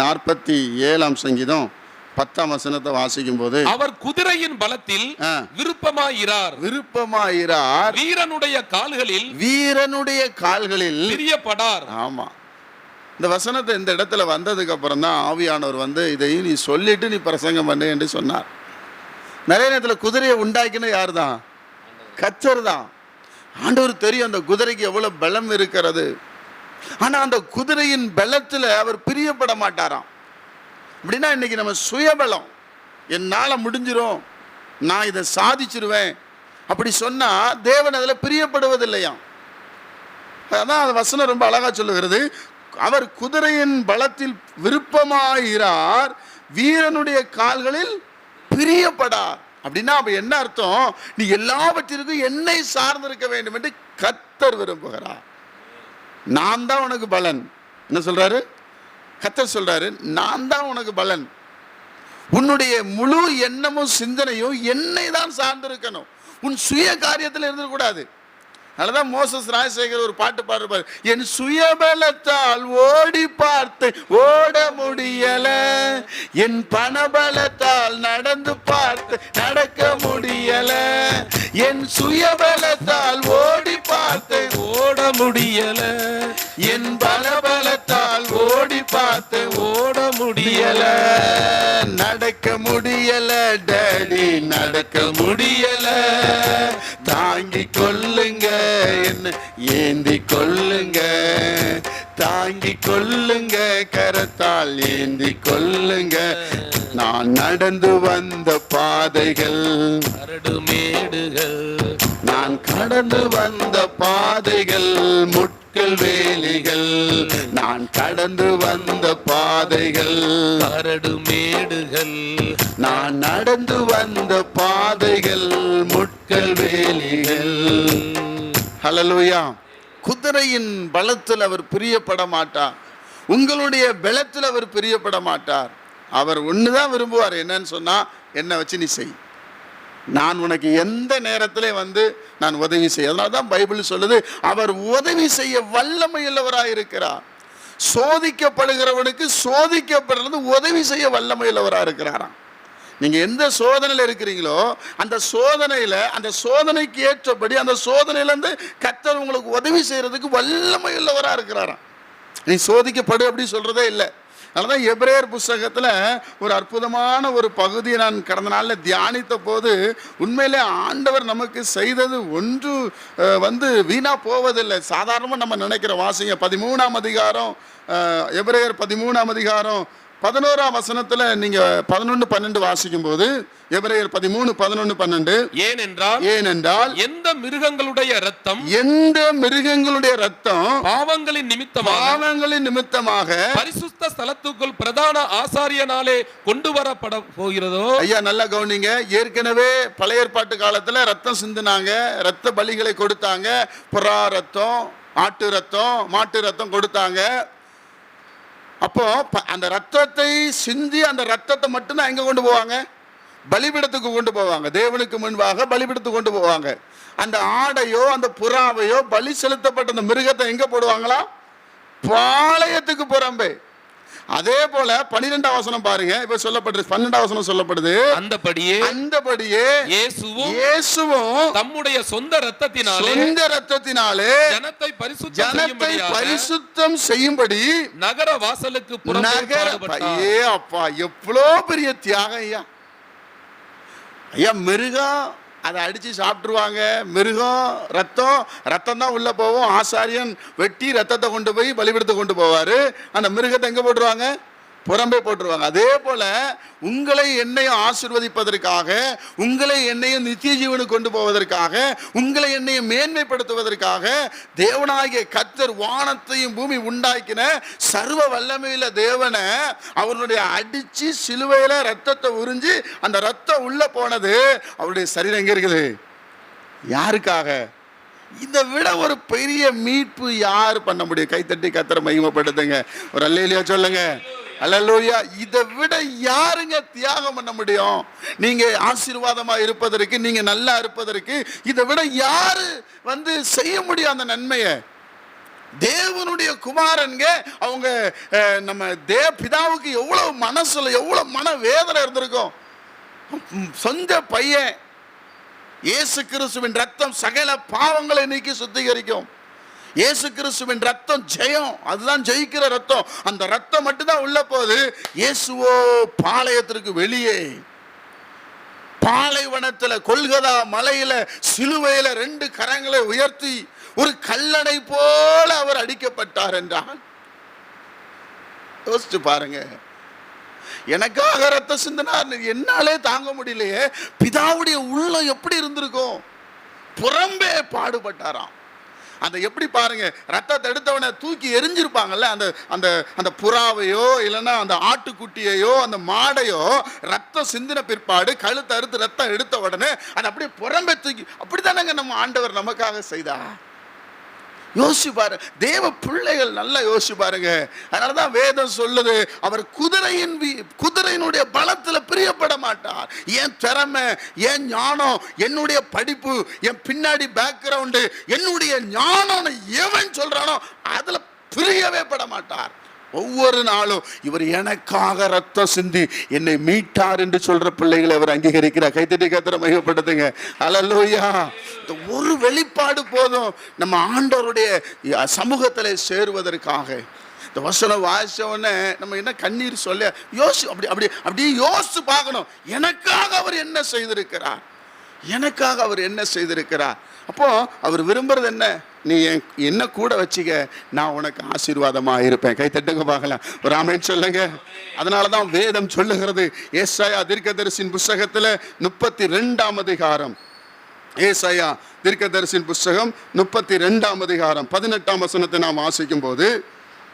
நாற்பத்தி ஏழாம் சங்கீதம் பத்தாம் வசனத்தை வாசிக்கும் போது அவர் குதிரையின் பலத்தில். விருப்பமாயிரார். விருப்பமாயிரார். வீரனுடைய கால்களில் வீரனுடைய கால்களில் பிரியப்படார். ஆமா. இந்த வசனத்தை இந்த இடத்துல வந்ததுக்கு அப்புறம் தான் ஆவியானவர் வந்து இதை நீ சொல்லிட்டு நீ பிரசங்கம் பண்ணு என்று சொன்னார். நிறைய நேரத்தில் குதிரையை உண்டாக்கின யார் தான் கச்சர் தான். ஆண்டவர் தெரியும் அந்த குதிரைக்கு எவ்வளவு பலம் இருக்கிறது. ஆனா அந்த குதிரையின் பலத்துல அவர் பிரியப்பட மாட்டாராம். அப்படின்னா இன்னைக்கு நம்ம சுயபலம் என்னால் முடிஞ்சிரும் நான் இதை சாதிச்சிருவேன் அப்படி சொன்னா தேவன் அதில் பிரியப்படுவதில்லையாம். அதான் அந்த வசனம் ரொம்ப அழகா சொல்லுகிறது. அவர் குதிரையின் பலத்தில் விருப்பமாகிறார் வீரனுடைய கால்களில் பிரியப்படார். அப்படின்னா அப்ப என்ன அர்த்தம்? நீ எல்லாவற்றிற்கும் என்னை சார்ந்திருக்க வேண்டும் என்று கத்தர் விரும்புகிறார். நான் தான் உனக்கு பலன். என்ன சொல்கிறாரு கத்தர் சொல்கிறாரு நான் தான் உனக்கு பலன். உன்னுடைய முழு எண்ணமும் சிந்தனையும் என்னை தான் சார்ந்திருக்கணும். உன் சுய காரியத்தில் இருந்துடக்கூடாது. அதனாலதான் மோசஸ் ராஜசேகர் ஒரு பாட்டு பாடுறாரு என் சுயபலத்தால் ஓடி பார்த்து ஓட முடியல. என் பணபலத்தால் நடந்து பார்த்து நடக்க முடியல. என் சுயபலத்தால் ஓடி பார்த்து ஓட முடியல. என் பலபலத்தால் ஓடி பார்த்து ஓட முடியல முடியல. நடந்து வந்த பாதைகள். கரடு மேடுகள். நான் கடந்து வந்த பாதைகள் முட்கள் வேலிகள். நான் கடந்து வந்த பாதைகள். கரடு மேடுகள். நான் நடந்து வந்த பாதைகள் முட்கள் வேலிகள். ஹalleluya. குதிரையின் பலத்தில் அவர் பிரியப்பட மாட்டார். உங்களுடைய பலத்தில் அவர் பிரியப்பட மாட்டார். அவர் ஒன்று தான் விரும்புவார். என்னன்னு சொன்னால் என்னை வச்சு நீ செய். நான் உனக்கு எந்த நேரத்திலே வந்து நான் உதவி செய்ய அதனால தான் பைபிள் சொல்லுது அவர் உதவி செய்ய வல்லமையுள்ளவராக இருக்கிறார் சோதிக்கப்படுகிறவனுக்கு சோதிக்கப்படுறது உதவி செய்ய வல்லமையுள்ளவராக இருக்கிறாராம். நீங்கள் எந்த சோதனையில் இருக்கிறீங்களோ அந்த சோதனையில் அந்த சோதனைக்கு ஏற்றபடி அந்த சோதனையிலேருந்து கத்தர் உங்களுக்கு உதவி செய்யறதுக்கு வல்லமையுள்ளவராக இருக்கிறாராம். நீ சோதிக்கப்படு அப்படி சொல்கிறதே இல்லை. அதனால எபிரேயர் புஸ்தகத்தில் ஒரு அற்புதமான ஒரு பகுதியை நான் கடந்த நாளில் தியானித்த போது உண்மையிலே ஆண்டவர் நமக்கு செய்தது ஒன்று வந்து வீணா போவதில்லை. சாதாரணமாக நம்ம நினைக்கிற வாசிங்க பதிமூணாம் அதிகாரம் எப்ரேயர் எபிரேயர் பதிமூணாம் அதிகாரம் பதினோராம் வசனத்தில் நீங்கள் பதினொன்று பன்னெண்டு வாசிக்கும் போது எபிரேயர் பதிமூணு பதினொன்று பன்னெண்டு. ஏனென்றால் ஏனென்றால் எந்த மிருகங்களுடைய ரத்தம் எந்த மிருகங்களுடைய ரத்தம் பாவங்களின் நிமித்தமாக பாவங்களின் நிமித்தமாக பரிசுத்த ஸ்தலத்துக்குள் பிரதான ஆசாரியனாலே கொண்டு வரப்பட போகிறதோ? ஐயா நல்லா கவனிங்க. ஏற்கனவே பழைய ஏற்பாட்டு காலத்துல ரத்தம் சிந்தினாங்க. ரத்த பலிகளை கொடுத்தாங்க. புறா ரத்தம் ஆட்டு ரத்தம் மாட்டு ரத்தம் கொடுத்தாங்க. அப்போ ப- அந்த ரத்தத்தை சிந்தி அந்த ரத்தத்தை மட்டும்தான் எங்க கொண்டு போவாங்க? பலிபிடத்துக்கு கொண்டு போவாங்க. தேவனுக்கு முன்பாக பலிபிடத்துக்கு கொண்டு போவாங்க. அந்த ஆடையோ அந்த புறாவையோ பலி செலுத்தப்பட்ட அந்த மிருகத்தை எங்க போடுவாங்களா? பாளையத்துக்கு புறம்பே. அதே போல பன்னிரெண்டாம் வசனம் பாருங்க. இப்ப சொல்லப்படுது பன்னெண்டாம் வசனம் சொல்லப்படுது. அந்தபடியே அந்தபடியே இயேசுவும் இயேசுவும் தம்முடைய சொந்த ரத்தத்தினாலே சொந்த ரத்தத்தினாலே ஜனத்தை பரிசுத்தம் ஜனத்தை பரிசுத்தம் செய்யும்படி நகர வாசலுக்கு நகர. ஏ அப்பா எவ்வளோ பெரிய தியாகம் ஐயா. ஐயா மிருகம் அதை அடித்து சாப்பிட்ருவாங்க மிருகம் ரத்தம் ரத்தம் தான் உள்ளே போவோம் ஆசாரியன் வெட்டி ரத்தத்தை கொண்டு போய் பலிபீடத்தை கொண்டு போவார். அந்த மிருகத்தை எங்கே போட்டுருவாங்க? புறம்பே போட்டுருவாங்க. அதே போல உங்களை என்னையும் ஆசிர்வதிப்பதற்காக உங்களை என்னையும் நித்திய ஜீவனுக்கு கொண்டு போவதற்காக உங்களை என்னையும் மேன்மைப்படுத்துவதற்காக தேவனாகிய கத்தர் வானத்தையும் பூமி உண்டாக்கின சர்வ வல்லமையில தேவனை அவருடைய அடிச்சு சிலுவையில ரத்தத்தை உறிஞ்சி அந்த ரத்தம் உள்ள போனது அவருடைய சரீரம் எங்க இருக்குது? யாருக்காக? இதை விட ஒரு பெரிய மீட்பு யார் பண்ண முடியும்? கைத்தட்டி கத்தரை மகிமப்படுத்துங்க. ஒரு அல்லையிலையா சொல்லுங்க. அல்லலூயா இதை விட யாருங்க தியாகம் பண்ண முடியும்? நீங்க ஆசீர்வாதமா இருப்பதற்கு நீங்க நல்லா இருப்பதற்கு இதை விட யாரு வந்து செய்ய முடியும் அந்த நன்மையை? தேவனுடைய குமாரன்க அவங்க நம்ம தே பிதாவுக்கு எவ்வளவு மனசுல எவ்வளவு மன வேதனை இருந்திருக்கும். சொந்த பையன் இயேசு கிறிஸ்துவின் ரத்தம் சகல பாவங்களை நீக்கி சுத்திகரிக்கும். இயேசு கிறிஸ்துவின் ரத்தம் ஜெயம். அதுதான் ஜெயிக்கிற ரத்தம். அந்த ரத்தம் மட்டும்தான் உள்ள போகுது. இயேசுவோ பாளையத்திற்கு வெளியே. பாலைவனத்தில் கொல்கதா மலையில சிலுவையில ரெண்டு கரங்களை உயர்த்தி ஒரு கல்லணை போல அவர் அடிக்கப்பட்டார் என்றால் யோசிச்சு பாருங்க. எனக்காக ரத்த சிந்தினார் என்னாலே தாங்க முடியலையே. பிதாவுடைய உள்ளம் எப்படி இருந்திருக்கும்? புறம்பே பாடுபட்டாராம். அந்த எப்படி பாருங்க ரத்தத்தை எடுத்தவனை தூக்கி எரிஞ்சிருப்பாங்கல்ல அந்த அந்த அந்த புறாவையோ இல்லைன்னா அந்த ஆட்டுக்குட்டியையோ அந்த மாடையோ ரத்தம் சிந்தின பிற்பாடு கழுத்தறுத்து ரத்தம் எடுத்த உடனே அதை அப்படியே புறம்பே தூக்கி அப்படி தானேங்க நம்ம ஆண்டவர் நமக்காக செய்தா யோசிச்சு பாருங்க தேவ பிள்ளைகள் நல்லா யோசிச்சு பாருங்க. அதனால தான் வேதம் சொல்லுது அவர் குதிரையின் குதிரையினுடைய பலத்தில் பிரியப்பட மாட்டார். என் திறமை என் ஞானம் என்னுடைய படிப்பு என் பின்னாடி பேக்ரவுண்டு என்னுடைய ஞானம்னு எவன் சொல்கிறானோ அதில் பிரியவே பட மாட்டார். ஒவ்வொரு நாளும் இவர் எனக்காக ரத்தம் சிந்தி என்னை மீட்டார் என்று சொல்ற பிள்ளைகளை அவர் அங்கீகரிக்கிறார். கைத்தட்டி கத்திர மையப்படுத்துங்க. அல்லலூயா இந்த ஒரு வெளிப்பாடு போதும் நம்ம ஆண்டவருடைய சமூகத்தில் சேருவதற்காக. இந்த வசனம் வாசிச்ச உடனே நம்ம என்ன கண்ணீர் சொல்ல யோசி அப்படி அப்படி அப்படியே யோசிச்சு பார்க்கணும். எனக்காக அவர் என்ன செய்திருக்கிறார்? எனக்காக அவர் என்ன செய்திருக்கிறார்? அப்போ அவர் விரும்புறது என்ன? நீ என் என்ன கூட வச்சுக்க நான் உனக்கு ஆசீர்வாதமாக இருப்பேன். கை தட்டுங்க பார்க்கலாம். ஒரு ஆமேன் சொல்லுங்க. அதனால தான் வேதம் சொல்லுகிறது. ஏசாயா தீர்க்கதரிசின் புஸ்தகத்தில் முப்பத்தி ரெண்டாம் அதிகாரம். ஏசாயா தீர்க்கதரிசின் புஸ்தகம் முப்பத்தி ரெண்டாம் அதிகாரம். பதினெட்டாம் வசனத்தை நாம் வாசிக்கும் போது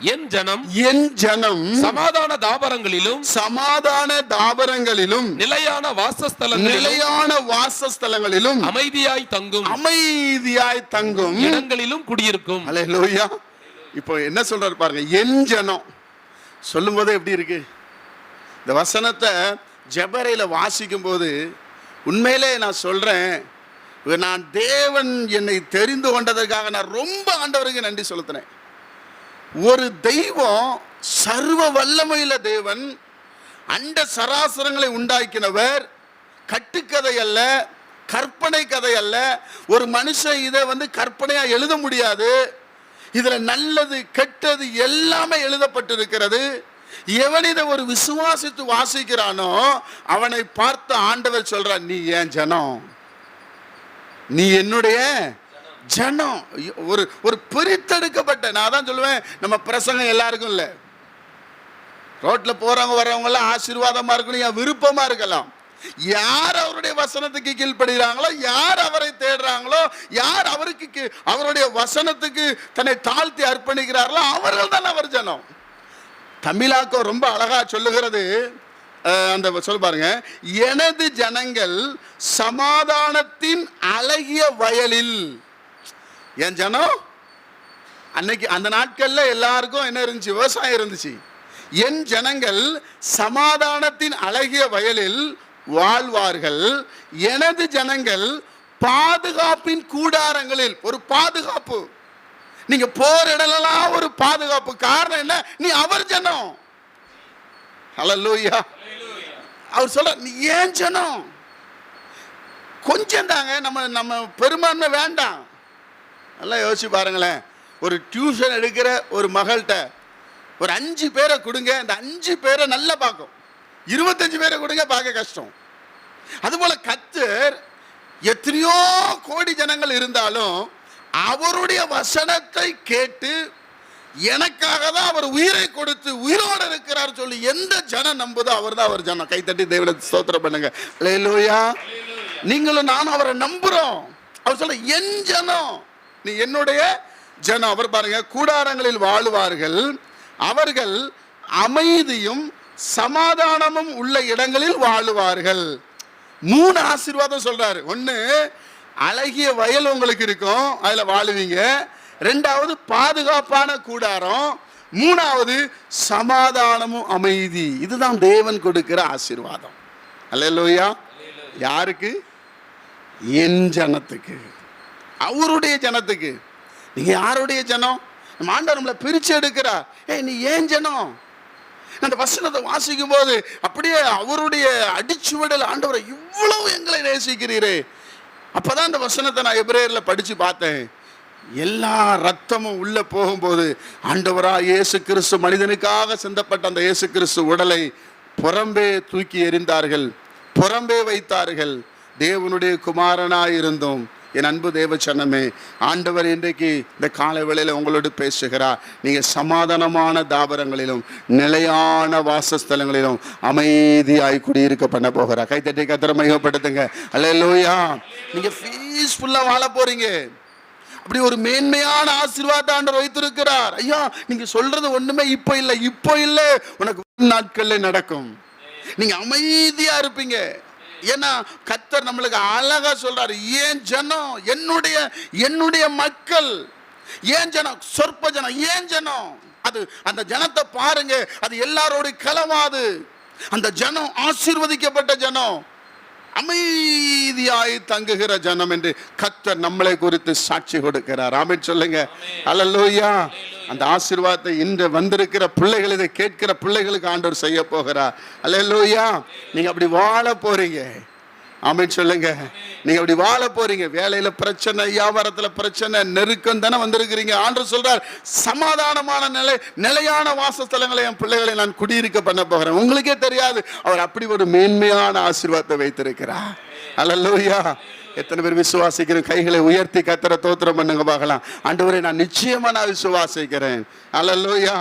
என் ஜனம் என் ஜனம் சமாதான தாபரங்களிலும் சமாதான தாபரங்களிலும் நிலையான வாசஸ்தலங்களிலும் நிலையான வாசஸ்தலங்களிலும் அமைதியாய் தங்கும் அமைதியாய் தங்கும் இடங்களிலும் குடியிருக்கும். அல்லேலூயா இப்போ என்ன சொல்றாரு பாருங்க என் ஜனம். சொல்லும்போது எப்படி இருக்கு? இந்த வசனத்தை ஜெபரையில் வாசிக்கும் போது உண்மையிலே நான் சொல்றேன் நான் தேவன் என்னை தெரிந்து கொண்டதற்காக நான் ரொம்ப ஆண்டவருக்கு நன்றி செலுத்தினேன் ஒரு தெய்வம் சர்வ வல்லமையில தேவன் அண்ட சராசரங்களை உண்டாக்கினவர் கட்டுக்கதை அல்ல கற்பனை கதை அல்ல. ஒரு மனுஷன் இதை வந்து கற்பனையா எழுத முடியாது. இதுல நல்லது கெட்டது எல்லாமே எழுதப்பட்டிருக்கிறது. எவன் இதை ஒரு விசுவாசித்து வாசிக்கிறானோ அவனை பார்த்த ஆண்டவர் சொல்றார் நீ ஏன் ஜனம்? நீ என்னுடைய ஜனம் ஒரு ஒரு பிரித்தெடுக்கப்பட்ட நான் தான் சொல்லுவேன் நம்ம பிரசங்கம் எல்லாருக்கும் இல்லை. ரோட்டில் போகிறவங்க வர்றவங்க ஆசீர்வாதமாக இருக்கணும் என் விருப்பமாக இருக்கலாம். யார் அவருடைய வசனத்துக்கு கீழ்ப்படுகிறாங்களோ யார் அவரை தேடுறாங்களோ யார் அவருக்கு கீ- அவருடைய வசனத்துக்கு தன்னை தாழ்த்தி அர்ப்பணிக்கிறார்களோ அவர்கள் தான் அவர் ஜனம். தமிழாக்கம் ரொம்ப அழகா சொல்லுகிறது. அந்த சொல் பாருங்க. எனது ஜனங்கள் சமாதானத்தின் அழகிய வயலில் என் ஜனம் அன்னைக்கு அந்த நாட்கள்ல எல்லாருக்கும் என்ன இருந்துச்சு? விவசாயம் இருந்துச்சு. என் ஜனங்கள் சமாதானத்தின் அழகிய வயலில் வாழ்வார்கள். எனது ஜனங்கள் பாதுகாப்பின் கூடாரங்களில் ஒரு பாதுகாப்பு. நீங்க போர் இடலாம் ஒரு பாதுகாப்பு. காரணம் என்ன? நீ அவர் ஜனம். ஹalleluya. அவர் சொல்ற நீ ஏன் ஜனம்? கொஞ்சம் தாங்க நம்ம நம்ம பெரும்பான்மை வேண்டாம். நல்லா யோசிச்சு பாருங்களேன். ஒரு டியூஷன் எடுக்கிற ஒரு மகள்கிட்ட ஒரு அஞ்சு பேரை கொடுங்க இந்த அஞ்சு பேரை நல்லா பார்க்கும். இருபத்தஞ்சு பேரை கொடுங்க பார்க்க கஷ்டம். அதுபோல கத்தர் எத்தனையோ கோடி ஜனங்கள் இருந்தாலும் அவருடைய வசனத்தை கேட்டு எனக்காக தான் அவர் உயிரை கொடுத்து உயிரோடு இருக்கிறார் சொல்லி எந்த ஜனம் நம்புதோ அவர் தான் அவர் ஜனம். கைத்தட்டி தேவனை ஸ்தோத்திரம் பண்ணுங்க. அல்லேலூயா நீங்களும் நானும் அவரை நம்புறோம். அவர் சொல்ல என் ஜனம் நீ என்னுடைய ஜனம் அவர் பாருங்க கூடாரங்களில் வாழுவார்கள். அவர்கள் அமைதியும் சமாதானமும் உள்ள இடங்களில் வாழுவார்கள். மூணு ஆசீர்வாதம் சொல்றாரு. ஒண்ணு அழகிய வயல் உங்களுக்கு இருக்கும் அதுல வாழுவீங்க. ரெண்டாவது பாதுகாப்பான கூடாரம். மூணாவது சமாதானமும் அமைதி. இதுதான் தேவன் கொடுக்கிற ஆசீர்வாதம். அல்லேலூயா. யாருக்கு? என் ஜனத்துக்கு. அவருடைய ஜனத்துக்கு. நீங்க யாருடைய ஜனம்? நம்ம ஆண்டவர் நம்மளை பிரிச்சு எடுக்கிறா ஏய் நீ ஏன் ஜனம்? அந்த வசனத்தை வாசிக்கும் போது அப்படியே அவருடைய அடிச்சுவடல் ஆண்டவரை இவ்வளவு எங்களை நேசிக்கிறீரே. அப்பதான் அந்த வசனத்தை நான் எபிரேயர்ல படிச்சு பார்த்தேன். எல்லா ரத்தமும் உள்ள போகும்போது ஆண்டவரா இயேசு கிறிஸ்து மனிதனுக்காக சிந்தப்பட்ட அந்த இயேசு கிறிஸ்து உடலை புறம்பே தூக்கி எறிந்தார்கள். புறம்பே வைத்தார்கள். தேவனுடைய குமாரனாய் இருந்தோம் என் அன்பு தேவச்சனமே ஆண்டவர் இன்றைக்கு இந்த காலை வேளையில் உங்களோடு பேசுகிறார். நீங்கள் சமாதானமான தாபரங்களிலும் நிலையான வாசஸ்தலங்களிலும் அமைதியாய் குடியிருக்க பண்ண போகிறார். கைத்தட்டி கத்திர மையப்படுத்துங்க அல்லையா நீங்கள் பீஸ்ஃபுல்லாக வாழ போறீங்க. அப்படி ஒரு மேன்மையான ஆசீர்வாத ஆண்டவர் வைத்திருக்கிறார். ஐயா நீங்கள் சொல்றது ஒன்றுமே இப்போ இல்லை இப்போ இல்லை. உனக்கு நாட்களில் நடக்கும். நீங்க அமைதியா இருப்பீங்க. ஏன்னா கத்தர் நம்மளுக்கு அழகா சொல்றாரு ஏன் ஜனம் என்னுடைய என்னுடைய மக்கள்? ஏன் ஜனம்? சொற்ப ஜனம். ஏன் ஜனம்? அது அந்த ஜனத்தை பாருங்க. அது எல்லாரோட கலவாது. அந்த ஜனம் ஆசீர்வதிக்கப்பட்ட ஜனம். அமைதியாய் தங்குகிற ஜனம் என்று கத்தர் நம்மளை குறித்து சாட்சி கொடுக்கிறார். ஆமென் சொல்லுங்க. அலல்லோயா அந்த ஆசீர்வாதத்தை இன்று வந்திருக்கிற பிள்ளைகள் இதை கேட்கிற பிள்ளைகளுக்கு ஆண்டவர் செய்ய போகிறார். அலல்லோயா நீங்க அப்படி வாழ போறீங்க. ஆமென் சொல்லுங்க. நீங்க அப்படி வாழ போறீங்க. வேலையில பிரச்சனை வியாபாரத்துல பிரச்சனை நெருக்கம் தானே வந்திருக்கிறீங்க. ஆண்டு சொல்றார் சமாதானமான நிலை நிலையான வாசஸ்தலங்களை என் பிள்ளைகளை நான் குடியிருக்க பண்ண போகிறேன். உங்களுக்கே தெரியாது. அவர் அப்படி ஒரு மேன்மையான ஆசீர்வாதத்தை வைத்திருக்கிறார். அல்லேலூயா எத்தனை பேர் விசுவாசிக்கிறேன்? கைகளை உயர்த்தி கத்தர தோத்திரம் பண்ணுங்க பார்க்கலாம். ஆண்டவரே நான் நிச்சயமா நான் விசுவாசிக்கிறேன். அல்லேலூயா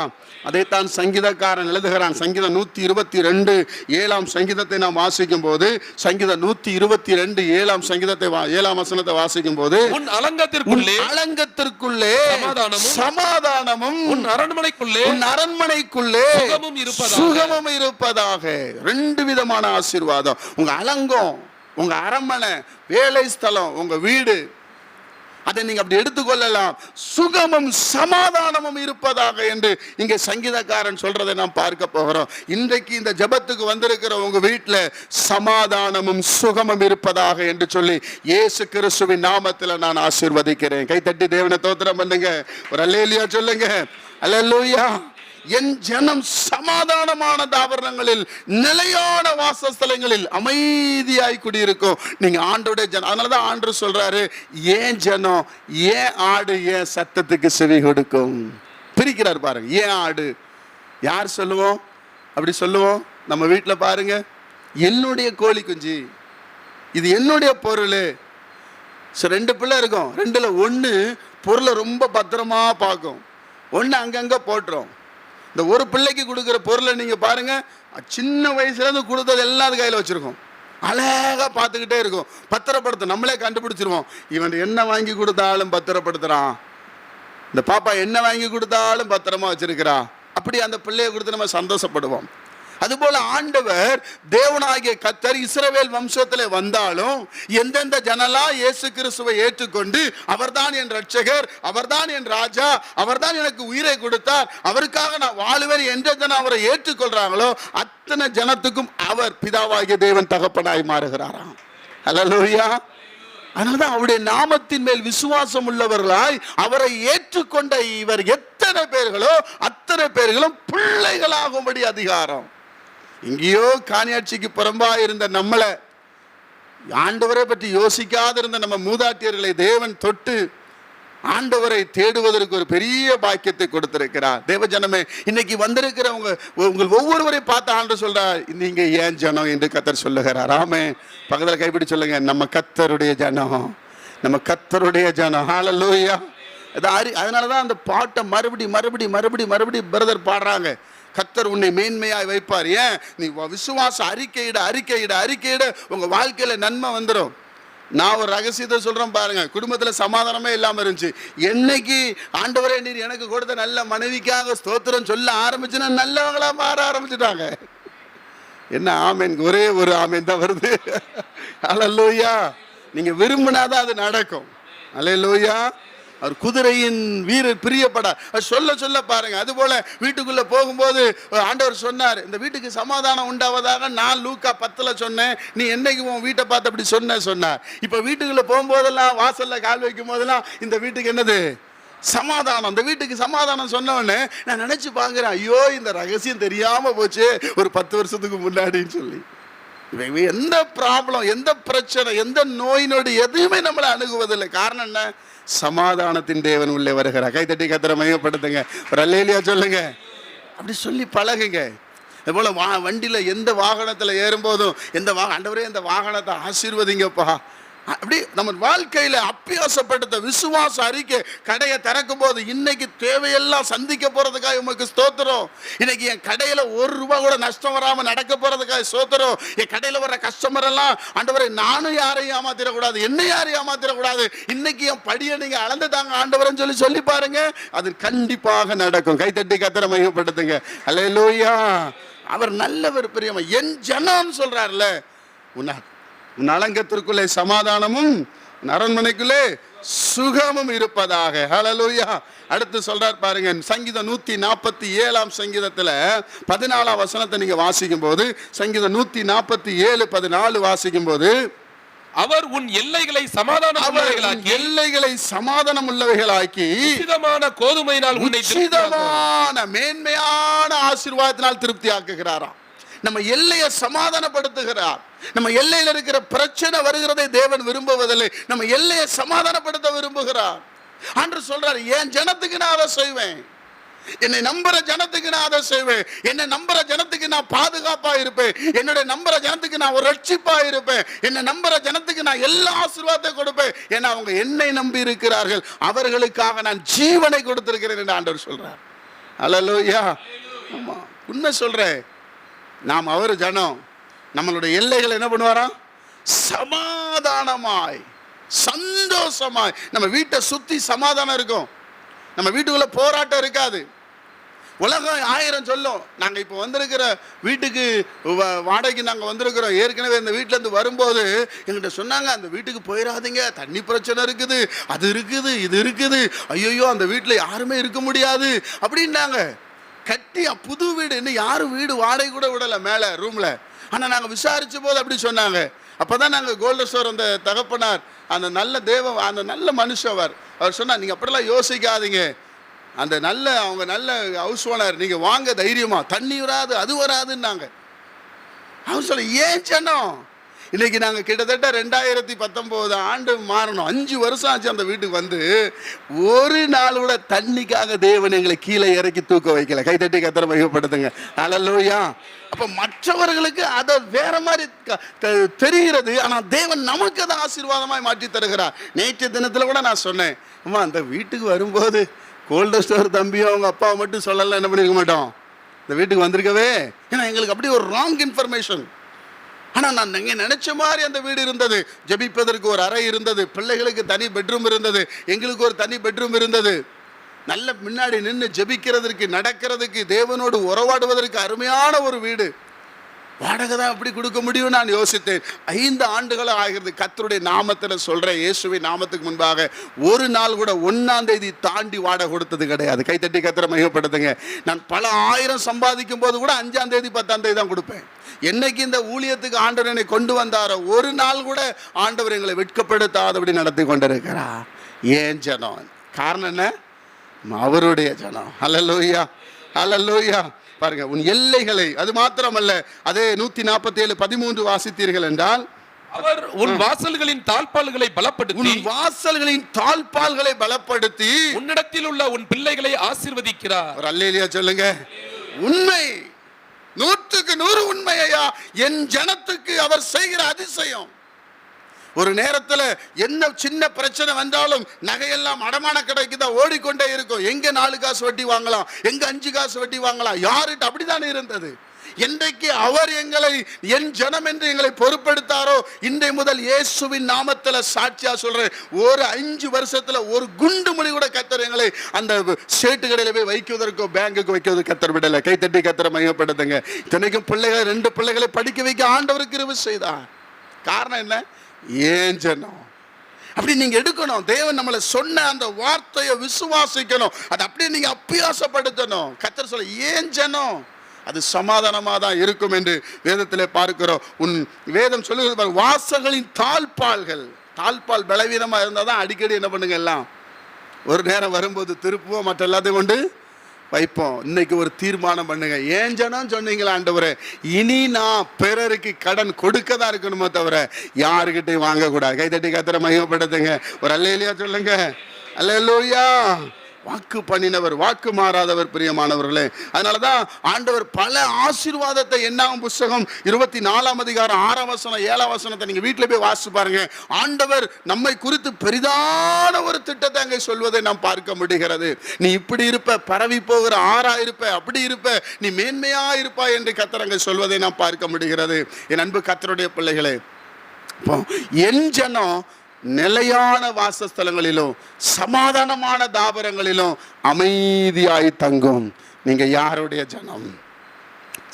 அதைத்தான் சங்கீதக்காரன் எழுதுகிறான். சங்கீதம் நூத்தி இருபத்தி ரெண்டு ஏழாம் சங்கீதத்தை நாம் வாசிக்கும் போது சங்கீதம் நூத்தி இருபத்தி ரெண்டு ஏழாம் சங்கீதத்தை ஏழாம் வசனத்தை வாசிக்கும் போது உன் அலங்கத்திற்குள்ளே அலங்கத்திற்குள்ளே சமாதானமும் சமாதானமும் உன் அரண்மனைக்குள்ளே உன் அரண்மனைக்குள்ளே சுகமும் இருப்பதாக. சுகமும் இருப்பதாக. ரெண்டு விதமான ஆசீர்வாதம். உங்க அலங்கம் உங்கள் அரண்மனை வேலை ஸ்தலம் உங்கள் வீடு அதை நீங்கள் அப்படி எடுத்துக்கொள்ளலாம். சுகமும் சமாதானமும் இருப்பதாக என்று இங்கே சங்கீதக்காரன் சொல்றதை நாம் பார்க்க போகிறோம். இன்றைக்கு இந்த ஜெபத்துக்கு வந்திருக்கிற உங்க வீட்டில் சமாதானமும் சுகமும் இருப்பதாக என்று சொல்லி இயேசு கிறிஸ்துவின் நாமத்தில் நான் ஆசிர்வதிக்கிறேன். கைத்தட்டி தேவனை தோத்திரம் பண்ணுங்க. ஒரு அல்லேலியா சொல்லுங்க. அல்லூயா என் ஜனம் சமாதானமான தாவரணங்களில் நிலையான வாசஸ்தலங்களில் அமைதியாய் குடியிருக்கும். நீங்க ஆண்டோடைய ஜனம் அதனாலதான் ஆண்டு சொல்றாரு ஏன் ஜனம் ஏன் ஆடு ஏன் சத்தத்துக்கு செவி கொடுக்கும்? பிரிக்கிறார் பாருங்க ஏன் ஆடு? யார் சொல்லுவோம்? அப்படி சொல்லுவோம்? நம்ம வீட்டில் பாருங்க என்னுடைய கோழி குஞ்சு இது என்னுடைய பொருள். ஸோ ரெண்டு பிள்ளை இருக்கும் ரெண்டில் ஒன்று பொருளை ரொம்ப பத்திரமா பார்க்கும். ஒன்று அங்கங்கே போட்டுரும். இந்த ஒரு பிள்ளைக்கு கொடுக்குற பொருளை நீங்கள் பாருங்கள் சின்ன வயசுலேருந்து கொடுத்தது எல்லாம் அது கையில் வச்சுருக்கோம். அழகாக பார்த்துக்கிட்டே இருக்கும். பத்திரப்படுத்த நம்மளே கண்டுபிடிச்சிருவோம். இவன் என்ன வாங்கி கொடுத்தாலும் பத்திரப்படுத்துகிறான் இந்த பாப்பா என்ன வாங்கி கொடுத்தாலும் பத்திரமா வச்சிருக்கிறா. அப்படி அந்த பிள்ளையை கொடுத்து நம்ம சந்தோஷப்படுவோம். அதுபோல ஆண்டவர் தேவனாகிய கத்தர் இஸ்ரவேல் வம்சத்தில் வந்தாலும் எந்தெந்த ஜனலா இயேசு கிறிஸ்துவை ஏற்றுக்கொண்டு அவர்தான் என் ரட்சகர் அவர்தான் என் ராஜா அவர்தான் எனக்கு உயிரை கொடுத்தார் அவருக்காக நான் வாழுவேன் எந்த ஜனம் அவரை ஏற்றுக்கொள்றாங்களோ அத்தனை ஜனத்துக்கும் அவர் பிதாவாகிய தேவன் தகப்பனாய் மாறுகிறாராம். அல்லேலூயா அதனால்தான் அவருடைய நாமத்தின் மேல் விசுவாசம் உள்ளவர்களாய் அவரை ஏற்றுக்கொண்ட இவர் எத்தனை பேர்களோ அத்தனை பேர்களும் பிள்ளைகளாகும்படி அதிகாரம். எங்கேயோ காணியாட்சிக்கு புறம்பாக இருந்த நம்மளை ஆண்டவரை பற்றி யோசிக்காத இருந்த நம்ம மூதாட்டியர்களை தேவன் தொட்டு ஆண்டவரை தேடுவதற்கு ஒரு பெரிய பாக்கியத்தை கொடுத்திருக்கிறார். தேவ ஜனமே இன்னைக்கு வந்திருக்கிறவங்க உங்கள் ஒவ்வொருவரை பார்த்து ஆண்டு சொல்றார் நீங்க ஏன் ஜனம்? என்று கத்தர் சொல்லுகிறார். ஆமே பக்கத்தில் கைப்பிடி சொல்லுங்க நம்ம கத்தருடைய ஜனம் நம்ம கத்தருடைய ஜனம். ஹalleluya அது அதனால தான் அந்த பாட்டை மறுபடி மறுபடி மறுபடி மறுபடி பிரதர் பாடுறாங்க. கத்தர் உன்னை மேன்மையாய் வைப்பார். ஏன்? நீ விசுவாச அறிக்கையிட அறிக்கையிட அறிக்கையிட உங்க வாழ்க்கையில நன்மை வந்துடும் நான் ஒரு ரகசியத்தை சொல்றேன் பாருங்க. குடும்பத்துல சமாதானமே இல்லாம இருந்துச்சு. என்னைக்கு ஆண்டவரே நீர் எனக்கு கொடுத்த நல்ல மனைவிக்காக ஸ்தோத்திரம் சொல்ல ஆரம்பிச்சுன்னா நல்லவங்களா மாற ஆரம்பிச்சுட்டாங்க. என்ன ஆமேன்? ஒரே ஒரு ஆமேன் தான் வருது. அல்லேலூயா நீங்க விரும்பினாதான் அது நடக்கும். அல்லேலூயா அவர் குதிரையின் வீரர் பிரியப்பட. சொல்ல சொல்ல பாருங்க. அதுபோல வீட்டுக்குள்ள போகும்போது ஆண்டவர் சொன்னார் இந்த வீட்டுக்கு சமாதானம் உண்டாவதாக நான் லூக்கா பத்தில் சொன்னேன். நீ என்னைக்கு உன் வீட்டை பார்த்து அப்படி சொன்ன? சொன்னார். இப்ப வீட்டுக்குள்ள போகும்போதெல்லாம் வாசல்ல கால் வைக்கும் போதெல்லாம் இந்த வீட்டுக்கு என்னது? சமாதானம். அந்த வீட்டுக்கு சமாதானம் சொன்னவொடனே நான் நினைச்சு பார்க்குறேன் ஐயோ இந்த ரகசியம் தெரியாம போச்சு. ஒரு பத்து வருஷத்துக்கு முன்னாடின்னு சொல்லி. எந்த ப்ராப்ளம் எந்த பிரச்சனை எந்த நோய் நொடி எதுவுமே நம்மளை அணுகுவதில்லை. காரணம் என்ன? சமாதானத்தின் தேவன் உள்ளே வருகிறார். தட்டி கத்திர மையப்படுத்துங்க ஒரு அல்லையிலையா சொல்லுங்க. அப்படி சொல்லி பழகுங்க. அதுபோல் வா வண்டியில் எந்த வாகனத்தில் ஏறும்போதும் எந்த வா அண்டவரே இந்த வாகனத்தை ஆசீர்வதிங்கப்பா. அப்படி நம்ம வாழ்க்கையில் அப்பியாசப்படுத்த விசுவாச அறிக்கை கடையை திறக்கும் போது இன்னைக்கு தேவையெல்லாம் சந்திக்க போறதுக்காக உமக்கு ஸ்தோத்திரம். இன்னைக்கு என் கடையில் ஒரு ரூபா கூட நஷ்டம் வராமல் நடக்க போறதுக்காக ஸ்தோத்திரம். என் கடையில் வர கஸ்டமர் எல்லாம் ஆண்டவரை நானும் யாரையும் ஏமாத்திடக்கூடாது என்ன யாரையும் ஏமாத்திடக்கூடாது. இன்னைக்கு என் படியை நீங்க அளந்து தாங்க ஆண்டவரன்னு சொல்லி சொல்லி பாருங்க. அது கண்டிப்பாக நடக்கும். கைத்தட்டி கத்திர மையப்படுத்துங்க அல்லேலூயா அவர் நல்லவர் பெரியவன் என் ஜனம் சொல்றாருல உன்னை உன் அலங்கத்திற்குள்ளே சமாதானமும் உன் அரண்மனைக்குள்ளே சுகமும் இருப்பதாக. ஹalleluya அடுத்து சொல்றார் பாருங்க சங்கீதம் நூத்தி நாற்பத்தி ஏழாம் சங்கீதத்துல பதினாலாம் வசனத்தை நீங்க வாசிக்கும் போது சங்கீதம் நூத்தி நாற்பத்தி ஏழு பதினாலு வாசிக்கும் போது அவர் உன் எல்லைகளை சமாதானம் எல்லைகளை சமாதானம் உள்ளவைகளாக்கி உச்சிதமான கோதுமையினால் உன்னை மேன்மையான ஆசீர்வாதத்தினால் திருப்தி ஆக்குகிறாராம் நம்ம எல்லையை சமாதானப்படுத்துகிறார். நம்ம எல்லையில் இருக்கிற பிரச்சனை வருகிறதை தேவன் விரும்புவதில்லை. நம்ம எல்லையை சமாதானப்படுத்த விரும்புகிறார். அன்று சொல்றார் என் ஜனத்துக்கு நான் அதை செய்வேன். என்னை நம்புற ஜனத்துக்கு நான் அதை செய்வேன். என்னை நம்புற ஜனத்துக்கு நான் பாதுகாப்பா இருப்பேன். என்னுடைய நம்புற ஜனத்துக்கு நான் ஒரு ரட்சிப்பா இருப்பேன். என்னை நம்புற ஜனத்துக்கு நான் எல்லா ஆசீர்வாதத்தையும் கொடுப்பேன். ஏன்னா அவங்க என்னை நம்பி இருக்கிறார்கள். அவர்களுக்காக நான் ஜீவனை கொடுத்திருக்கிறேன் என்று ஆண்டவர் சொல்றார். அல்லலூயா ஆமா. உண்மை சொல்றேன். நாம் அவர் ஜனம். நம்மளுடைய எல்லைகள் என்ன பண்ணுவாராம்? சமாதானமாய் சந்தோஷமாய். நம்ம வீட்டை சுற்றி சமாதானம் இருக்கும். நம்ம வீட்டுக்குள்ள போராட்டம் இருக்காது. உலகம் ஆயிரம் சொல்லும். நாங்கள் இப்போ வந்திருக்கிற வீட்டுக்கு வாடகைக்கு நாங்கள் வந்திருக்கிறோம். ஏற்கனவே இந்த வீட்டிலேருந்து வரும்போது எங்கிட்ட சொன்னாங்க அந்த வீட்டுக்கு போயிடாதீங்க தண்ணி பிரச்சனை இருக்குது. அது இருக்குது இது இருக்குது. ஐயோ அந்த வீட்டில் யாருமே இருக்க முடியாது. அப்படின்னாங்க. கட்டி புது வீடு இன்னும் யாரும் வீடு வாடகை கூட விடலை மேலே ரூமில் ஆனால் நாங்கள் விசாரிச்ச போது அப்படி சொன்னாங்க. அப்போ தான் நாங்கள் கோல்டன் அந்த தகப்பனார் அந்த நல்ல தேவ அந்த நல்ல மனுஷவர் அவர். சொன்னார் நீங்கள் அப்படிலாம் யோசிக்காதீங்க. அந்த நல்ல அவங்க நல்ல ஹவுஸ் ஓனர் நீங்கள் வாங்க தைரியமா. தண்ணி வராது அது வராதுன்னாங்க. அவர் சொல்ல ஏன் சென்னம் இன்னைக்கு நாங்கள் கிட்டத்தட்ட ரெண்டாயிரத்தி பத்தொம்போது ஆண்டு மாறணும். அஞ்சு வருஷம் ஆச்சு அந்த வீட்டுக்கு வந்து. ஒரு நாள் கூட தண்ணிக்காக தேவன் எங்களை கீழே இறக்கி தூக்க வைக்கல. கைத்தட்டி கத்திர மையப்படுத்துங்க அலலோயா அப்போ மற்றவர்களுக்கு அதை வேற மாதிரி தெரிகிறது. ஆனால் தேவன் நமக்கு அதை ஆசீர்வாதமாய் மாற்றி தருகிறார். நேற்று தினத்தில் கூட நான் சொன்னேன். அம்மா அந்த வீட்டுக்கு வரும்போது கோல்டு ஸ்டோர் தம்பியும் அவங்க அப்பாவை மட்டும் சொல்லலாம் என்ன பண்ணிருக்க மாட்டோம்? இந்த வீட்டுக்கு வந்திருக்கவே? ஏன்னா எங்களுக்கு அப்படி ஒரு ராங் இன்ஃபர்மேஷன் ஆனால் நான் நீங்கள் நினச்ச மாதிரி அந்த வீடு இருந்தது. ஜெபிப்பதற்கு ஒரு அறை இருந்தது. பிள்ளைகளுக்கு தனி பெட்ரூம் இருந்தது. எங்களுக்கு ஒரு தனி பெட்ரூம் இருந்தது. நல்ல முன்னாடி நின்று ஜெபிக்கிறதுக்கு நடக்கிறதுக்கு தேவனோடு உறவாடுவதற்கு அருமையான ஒரு வீடு. வாடகை தான் எப்படி கொடுக்க முடியும் நான் யோசித்தேன். ஐந்து ஆண்டுகளும் ஆகிறது. கத்தருடைய நாமத்தில் சொல்கிறேன் இயேசுவின் நாமத்துக்கு முன்பாக ஒரு நாள் கூட ஒன்றாம் தேதி தாண்டி வாடகை கொடுத்தது கிடையாது. கைத்தட்டி கத்திர மையப்படுத்துங்க நான் பல ஆயிரம் சம்பாதிக்கும் போது கூட அஞ்சாம் தேதி பத்தாம் தேதி தான் கொடுப்பேன். என்னைக்கு இந்த ஊழியத்துக்கு ஆண்டவர் என்னை கொண்டு வந்தாரோ ஒரு நாள் கூட ஆண்டவர் எங்களை வெட்கப்படுத்தாதபடி நடத்தி கொண்டிருக்கிறார். ஏன் ஜனம்? காரணம் என்ன? அவருடைய ஜனம். ஹalleluya. ஹalleluya. பாருங்க உன் எல்லைகளை அது மாத்திரமல்ல அதே நூத்தி நாற்பத்தி ஏழு பதிமூன்று வாசித்தீர்கள் என்றால் அவர் உன் வாசல்களின் தாழ்பால்களை உன் பலப்படுத்தி வாசல்களின் தாழ்பால்களை பலப்படுத்தி உன்னிடத்தில் உள்ள உன் பிள்ளைகளை ஆசீர்வதிக்கிறார். ஒரு அல்லேலியா சொல்லுங்க உண்மை நூற்றுக்கு நூறு உண்மையா என் ஜனத்துக்கு அவர் செய்கிற அதிசயம். ஒரு நேரத்தில் என்ன சின்ன பிரச்சனை வந்தாலும் நகையெல்லாம் அடமான கடைக்கு தான் ஓடிக்கொண்டே இருக்கும். எங்க நாலு காசு வட்டி வாங்கலாம்? எங்க அஞ்சு காசு வட்டி வாங்கலாம்? யாருட்டு அப்படித்தானே இருந்தது? என்றைக்கு அவர் எங்களை என் ஜனம் என்று எங்களை பொறுப்படுத்தாரோ இன்றை முதல் இயேசுவின் நாமத்தில் சாட்சியா சொல்றேன். ஒரு அஞ்சு வருஷத்துல ஒரு குண்டு மொழி கூட கத்தர் எங்களை அந்த சேட்டு கடையில போய் வைக்குவதற்கோ பேங்குக்கு வைக்கிறது கத்தர் விடல. கைத்தட்டி கத்தரை மையப்படுத்துங்க. இத்தனைக்கும் பிள்ளைகள் ரெண்டு பிள்ளைகளை படிக்க வைக்க ஆண்டவருக்கு கிருபை செய்தான் காரணம் என்ன? ஏன் ஜனம்? அப்படி நீங்க எடுக்கணும். தேவன் நம்மளை சொன்ன அந்த வார்த்தையை விசுவாசிக்கணும். அதை அப்படியே நீங்க அப்பியாசப்படுத்தணும் கத்தர் சொல்ல ஏன் ஜனம்? அது சமாதானமாக தான் இருக்கும் என்று வேதத்திலே பார்க்கிறோம். உன் வேதம் சொல்லுகிறது வாசகளின் தாழ்பால்கள் தாழ்பால் பலவீனமாக இருந்தால் தான் அடிக்கடி என்ன பண்ணுங்க எல்லாம்? ஒரு நேரம் வரும்போது திருப்புவோம் மற்ற எல்லாத்தையும் கொண்டு வைப்போம். இன்னைக்கு ஒரு தீர்மானம் பண்ணுங்க. ஏன் ஜனம் சொன்னீங்களா ஆண்டவர்? இனி நான் பிறருக்கு கடன் கொடுக்க தான் இருக்கணுமோ தவிர யாருக்கிட்டையும் வாங்கக்கூடாது. கைதட்டி கத்திர மையப்படுத்துங்க ஒரு அல்லையிலையா சொல்லுங்க. அல்லையா வாக்கு பண்ணினவர் வாக்கு மாறாதவர் பிரியமானவர்களே. அதனால தான் ஆண்டவர் பல ஆசீர்வாதத்தை என்னாகும் புஸ்தகம் இருபத்தி நாலாம் அதிகாரம் ஆறாம் வசனம் ஏழாம் வசனத்தை நீங்கள் வீட்டில் போய் வாசிச்சு பாருங்க. ஆண்டவர் நம்மை குறித்து பெரிதான ஒரு திட்டத்தை அங்கே சொல்வதை நாம் பார்க்க முடிகிறது. நீ இப்படி இருப்ப பரவி போகிற ஆறா இருப்ப அப்படி இருப்ப நீ மேன்மையா இருப்பா என்று கத்தரங்க சொல்வதை நாம் பார்க்க முடிகிறது. என் அன்பு கத்தருடைய பிள்ளைகளே இப்போ என் ஜனம் நிலையான வாசஸ்தலங்களிலும் சமாதானமான தாபரங்களிலும் அமைதியாய் தங்கும். நீங்கள் யாருடைய ஜனம்?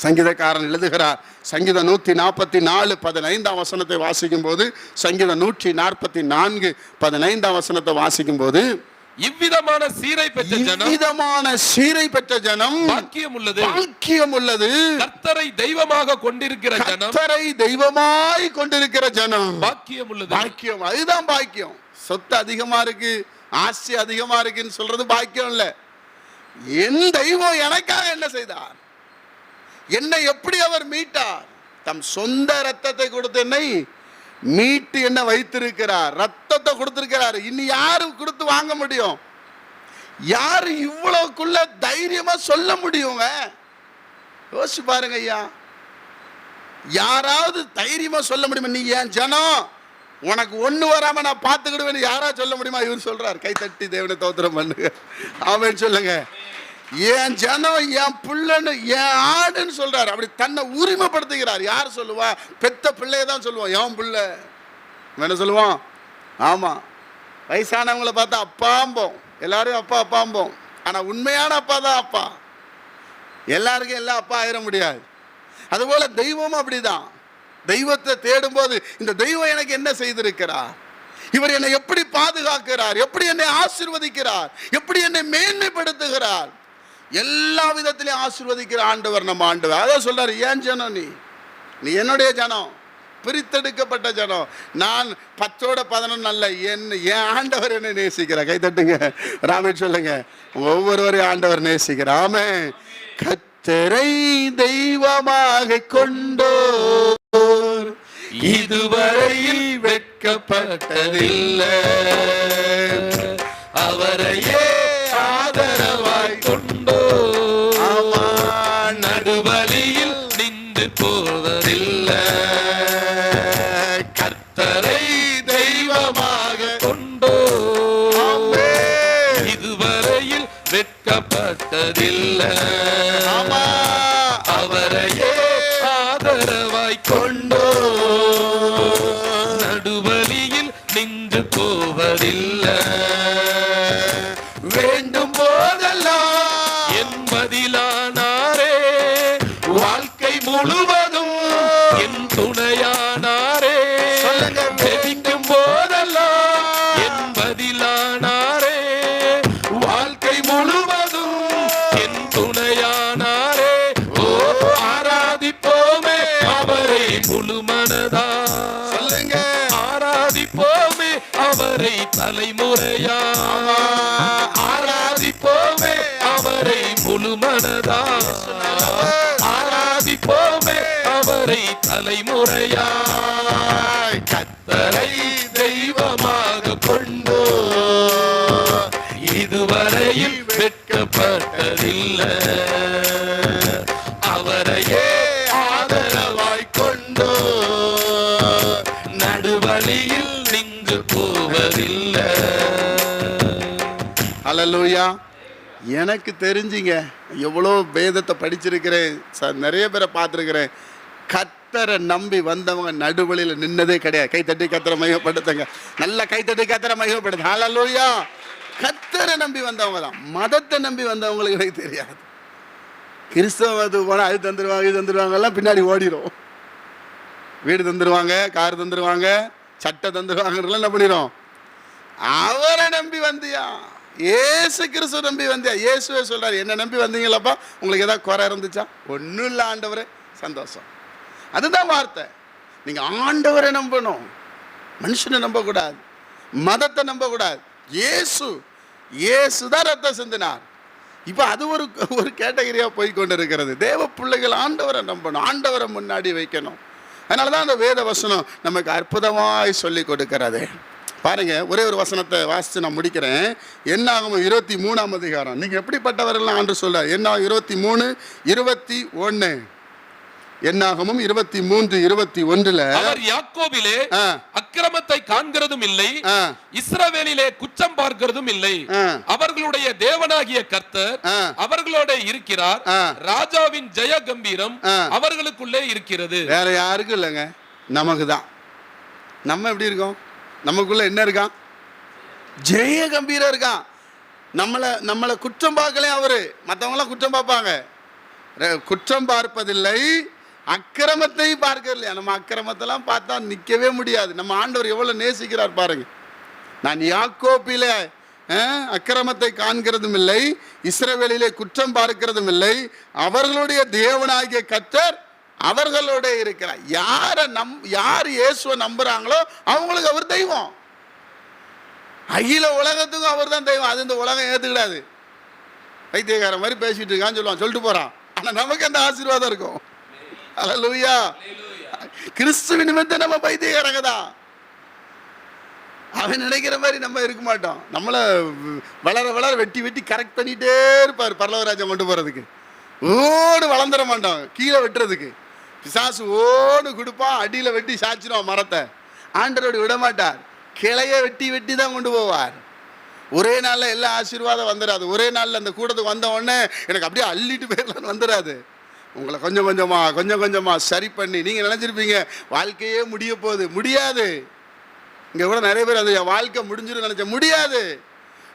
சங்கீதக்காரன் எழுதுகிறார் சங்கீதம் நூற்றி நாற்பத்தி நாலு பதினைந்தாம் வசனத்தை வாசிக்கும் போது சங்கீதம் நூற்றி நாற்பத்தி நான்கு பதினைந்தாம் வசனத்தை வாசிக்கும் போது இவ்விதமான சீரை பெற்ற ஜனம் விதமான சீரை பெற்ற ஜனம் பாக்கியம் உள்ளது. பாக்கியம் உள்ளது. கர்த்தரை தெய்வமாக கொண்டிருக்கிற ஜனம் கர்த்தரை தெய்வமாய் கொண்டிருக்கிற ஜனம். பாக்கியம் உள்ளது. பாக்கியம் அதுதான் பாக்கியம். சொத்து அதிகமா இருக்கு ஆஸ்தி அதிகமா இருக்குன்னு சொல்றது பாக்கியம் இல்ல. என் தெய்வம் எனக்காக என்ன செய்தார்? என்னை எப்படி அவர் மீட்டார்? தம் சொந்த ரத்தத்தை கொடுத்து என்னை மீட்டு என்ன வைத்திருக்கிறார்? ரத்தத்தை கொடுத்திருக்கிறார். இனி யாரு கொடுத்து வாங்க முடியும்? யாரு இவ்வளவுக்குள்ள தைரியமா சொல்ல முடியுங்க? யோசிச்சு பாருங்க ஐயா. யாராவது தைரியமா சொல்ல முடியுமா? நீ ஏன் ஜனம். உனக்கு ஒண்ணு வராம நான் பார்த்துக்கிடுவேன்னு யாரா சொல்ல முடியுமா? இவர் சொல்றார். கை தட்டி தேவனை தோத்திரம் பண்ணுங்க. அவன் சொல்லுங்க. என் ஜனம் என் புள்ளன்னு என் ஆடுன்னு சொல்றாரு. அப்படி தன்னை உரிமைப்படுத்துகிறார். யார் சொல்லுவா? பெத்த பிள்ளைய தான் சொல்லுவான். என் பிள்ளை. என்ன சொல்லுவான்? ஆமா. வயசானவங்கள பார்த்தா அப்பாம்போம். எல்லாரும் அப்பா அப்பாம்போம். ஆனா உண்மையான அப்பா தான் அப்பா. எல்லாருக்கும் எல்லா அப்பா ஆயிட முடியாது. அதுபோல தெய்வமும் அப்படிதான். தெய்வத்தை தேடும்போது இந்த தெய்வம் எனக்கு என்ன செய்திருக்கிறார் இவர் என்னை எப்படி பாதுகாக்கிறார்? எப்படி என்னை ஆசீர்வதிக்கிறார்? எப்படி என்னை மேன்மைப்படுத்துகிறார்? எல்லா விதத்திலையும் ஆசிர்வதிக்கிற ஆண்டவர் நம்ம ஆண்டவர். அதான் சொல்றாரு ஏன் ஜனம் நீ? நீ என்னுடைய ஜனம். பிரித்தெடுக்கப்பட்ட ஜனம். நான் பத்தோட பதினொன்று அல்ல என் என் ஆண்டவர் என்ன நேசிக்கிற கை தட்டுங்க. ராமன் சொல்லுங்க. ஒவ்வொருவரையும் ஆண்டவர் நேசிக்கிற ஆமே கத்தரை தெய்வமாக கொண்டோர். இதுவரையில் வெட்கப்பட்டதில்லை. அவரையே வெட்கப்பட்டதில்லை முழு மனதா? ஆராதிப்போமே அவரை தலைமுறையா? கத்தரை தெய்வமாக கொண்டோ? இதுவரையில் வெட்கப்பட்டதில்லை. அவரையே ஆதரவாய் கொண்டோ? நடுவழியில் நின்று போவதில்லை. அல்லலூயா எனக்கு தெரிஞ்சுங்க எவ்வளோ வேதத்தை படிச்சிருக்கிறேன் ச நிறைய பேரை பார்த்துருக்கிறேன். கத்தரை நம்பி வந்தவங்க நடுவழியில் நின்னதே கிடையாது. கை தட்டி கத்தரை மையப்படுத்துங்க நல்ல கைத்தட்டி கத்தரை மையப்படுத்து அல்லலூயா கத்தரை நம்பி வந்தவங்க தான். மதத்தை நம்பி வந்தவங்களுக்கு எனக்கு தெரியாது. கிறிஸ்தவ மதத்துக்கு போனால் அது தந்துடுவாங்க இது தந்துடுவாங்கலாம் பின்னாடி ஓடிடும் வீடு தந்துடுவாங்க கார் தந்துடுவாங்க சட்டை தந்துடுவாங்கலாம் என்ன பண்ணிடும் அவரை நம்பி வந்தியா? ஏசு கிறிஸ்து நம்பி வந்தியா? இயேசுவே சொல்கிறார் என்ன நம்பி வந்தீங்களப்பா? உங்களுக்கு ஏதாவது குறை இருந்துச்சா? ஒன்றும் இல்லை ஆண்டவரே. சந்தோஷம். அதுதான் வார்த்தை. நீங்கள் ஆண்டவரை நம்பணும். மனுஷனை நம்பக்கூடாது. மதத்தை நம்பக்கூடாது. இயேசு இயேசு தான் ரத்தம் சிந்தினார். இப்போ அது ஒரு ஒரு கேட்டகரியாக போய் கொண்டு இருக்கிறது தேவ பிள்ளைகள் ஆண்டவரை நம்பணும். ஆண்டவரை முன்னாடி வைக்கணும். அதனால தான் அந்த வேத வசனம் நமக்கு அற்புதமாய் சொல்லி கொடுக்கிறது. பாருங்க ஒரே ஒரு வசனத்தை வாசித்து நான் முடிக்கிறேன். என்ன ஆகும் இருபத்தி மூணாம் அதிகாரம். நீங்கள் எப்படிப்பட்டவரெல்லாம் ஆண்டு சொல்ல? என்ன இருபத்தி மூணு இருபத்தி ஒன்று என்னாகமும் இருபத்தி மூன்று இருபத்தி ஒன்றுல? அவர் யாக்கோபிலே அக்கிரமத்தை காண்கிறதும் இல்லை இஸ்ரவேலிலே குற்றம் பார்க்கிறதும் இல்லை. அவர்களுடைய தேவனாகிய கர்த்தர். அவர்களோட இருக்கிறார். ராஜாவின் ஜெய கம்பீரம். அவர்களுக்குள்ளே இருக்கிறது. வேற யாருக்கும் இல்லைங்க. நமக்கு தான் நம்ம எப்படி இருக்கோம்? நமக்குள்ள என்ன இருக்கான்? ஜெய கம்பீரம் இருக்கான். நம்மளை நம்மளை குற்றம் பார்க்கல அவரு. மற்றவங்களாம் குற்றம் பார்ப்பாங்க. குற்றம் பார்ப்பதில்லை அக்கிரமத்தை பார்க்கறதில்லையா நம்ம அக்கிரமத்தெல்லாம் பார்த்தா நிற்கவே முடியாது. நம்ம ஆண்டவர் எவ்வளோ நேசிக்கிறார் பாருங்க. நான் யாக்கோப்பிலே அக்கிரமத்தை காண்கிறதும் இல்லை இஸ்ரவேலிலே குற்றம் பார்க்கிறதும் இல்லை அவர்களுடைய தேவனாகிய கத்தர் அவர்களோட இருக்கிறார் யாரை நம் யார் இயேசுவை நம்புறாங்களோ அவங்களுக்கு அவர் தெய்வம். அகில உலகத்துக்கும் அவர் தான் தெய்வம். அது இந்த உலகம் ஏற்றுக்கிடாது பைத்தியக்காரன் மாதிரி பேசிட்டு இருக்கான்னு சொல்லுவான். சொல்லிட்டு போறான். ஆனா நமக்கு அந்த ஆசீர்வாதம் இருக்கும். அல்லேலூயா கிறிஸ்துவ நிமித்தம் நம்ம பைத்தியக்காரங்க தான். அவன் நினைக்கிற மாதிரி நம்ம இருக்க மாட்டோம். நம்மளை வளர வளர வெட்டி வெட்டி கரெக்ட் பண்ணிட்டே இருப்பார். பரலவராஜன் கொண்டு போறதுக்கு. ஓடு வளர்ந்துட மாட்டோம். கீழே வெட்டுறதுக்கு. பிசாசு ஓடு கொடுப்பான் அடியில் வெட்டி சாய்ச்சிடும் மரத்தை. ஆண்டரோடு விட மாட்டார் வெட்டி வெட்டி தான் கொண்டு போவார். ஒரே நாளில் எல்லா ஆசீர்வாதம் வந்துடாது ஒரே நாளில் அந்த கூட்டத்துக்கு வந்த உடனே எனக்கு அப்படியே அள்ளிட்டு போயிடலான்னு வந்துடாது உங்களை கொஞ்சம் கொஞ்சமாக கொஞ்சம் கொஞ்சமாக சரி பண்ணி நீங்கள் நினச்சிருப்பீங்க வாழ்க்கையே முடிய போகுது. முடியாது. இங்கே கூட நிறைய பேர் அது என் வாழ்க்கை முடிஞ்சிடும் நினச்ச முடியாது.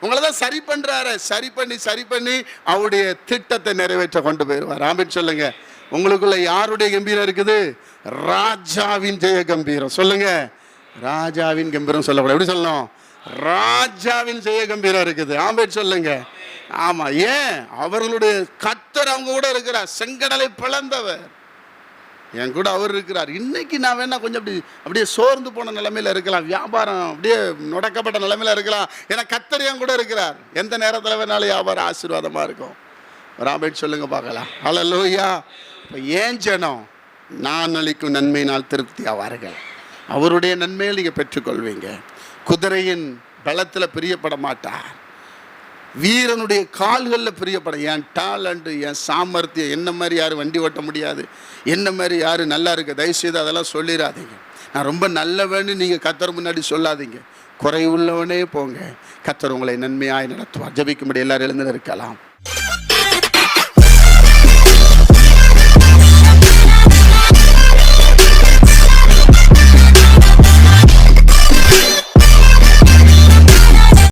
உங்களை தான் சரி பண்ணுறாரு சரி பண்ணி சரி பண்ணி அவருடைய திட்டத்தை நிறைவேற்ற கொண்டு போயிடுவார். ஆமின் சொல்லுங்கள் உங்களுக்குள்ள யாருடைய கம்பீரம் இருக்குது? ராஜாவின் ஜெய கம்பீரம். சொல்லுங்க. ராஜாவின் கம்பீரம் சொல்லக்கூடாது. எப்படி சொல்லணும்? ராஜாவின் ஜெய கம்பீரம் இருக்குது. ஆம்பேட் சொல்லுங்க. ஆமா ஏன்? அவர்களுடைய கத்தர் அவங்க கூட இருக்கிறார். செங்கடலை பிளந்தவர். என் கூட அவர் இருக்கிறார். இன்னைக்கு நான் வேணா கொஞ்சம் அப்படி அப்படியே சோர்ந்து போன நிலைமையில இருக்கலாம். வியாபாரம் அப்படியே நுடக்கப்பட்ட நிலைமையில இருக்கலாம். ஏன்னா கத்தர் என் கூட இருக்கிறார். எந்த நேரத்தில் வேணாலும் வியாபாரம் ஆசீர்வாதமா இருக்கும். ராபேட் சொல்லுங்க பார்க்கலாம். ஹலோ லோய்யா இப்போ ஏன் ஜனம் நான் அளிக்கும் நன்மையினால் திருப்தி ஆவார்கள் அவருடைய நன்மையை நீங்கள் பெற்றுக்கொள்வீங்க. குதிரையின் பலத்தில் பிரியப்பட மாட்டார் வீரனுடைய கால்களில் பிரியப்பட. என் டேலண்ட்டு என் சாமர்த்தியம் என்ன மாதிரி யாரும் வண்டி ஓட்ட முடியாது? என்ன மாதிரி யாரும் நல்லா இருக்கு? தயவுசெய்து அதெல்லாம் சொல்லிடாதீங்க நான் ரொம்ப நல்லவன்னு நீங்கள் கத்தர் முன்னாடி சொல்லாதீங்க. குறைவுள்ளவனே போங்க. கத்தர் உங்களை நன்மையாய் நடத்துவார். ஜபிக்கும்படி எல்லாரும் எழுந்து இருக்கலாம்